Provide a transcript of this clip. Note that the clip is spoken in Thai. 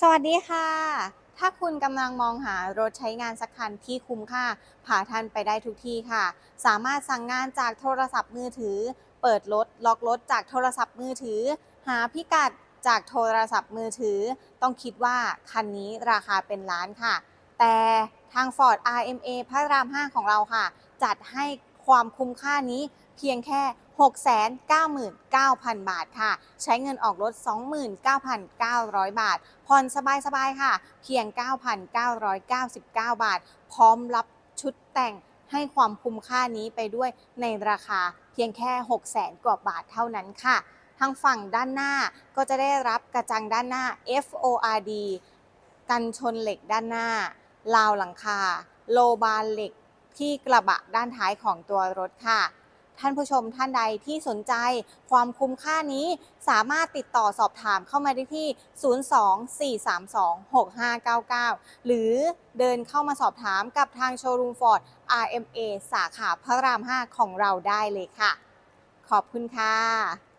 สวัสดีค่ะ ถ้าคุณกำลังมองหารถใช้งานสักคันที่คุ้มค่าพาท่านไปได้ทุกที่ค่ะ สามารถสั่งงานจากโทรศัพท์มือถือ เปิดรถล็อกรถจากโทรศัพท์มือถือ หาพิกัดจากโทรศัพท์มือถือ ต้องคิดว่าคันนี้ราคาเป็นล้านค่ะ แต่ทาง Ford RMA พระราม 5 ของเราค่ะ จัดให้ ความคุ้มค่านี้เพียงแค่ 699,000 บาทค่ะ ใช้เงินออกรถ 29,900 บาท ผ่อนสบายๆค่ะ เพียง 9,999 บาท พร้อมรับชุดแต่งให้ความคุ้มค่านี้ไปด้วยในราคาเพียงแค่ 600,000 กว่าบาทเท่านั้นค่ะ ทางฝั่งด้านหน้าก็จะได้รับกระจังด้านหน้า FORD กันชนเหล็กด้านหน้า ราวหลังคา โลบานเหล็ก ที่กระบะด้านท้ายของตัวรถค่ะ ท่านผู้ชมท่านใดที่สนใจความคุ้มค่านี้สามารถติดต่อสอบถามเข้ามาได้ที่ 024326599 หรือเดินเข้ามาสอบถามกับทางโชว์รูมฟอร์ด RMA สาขาพระราม 5 ของเราได้เลยค่ะ ขอบคุณค่ะ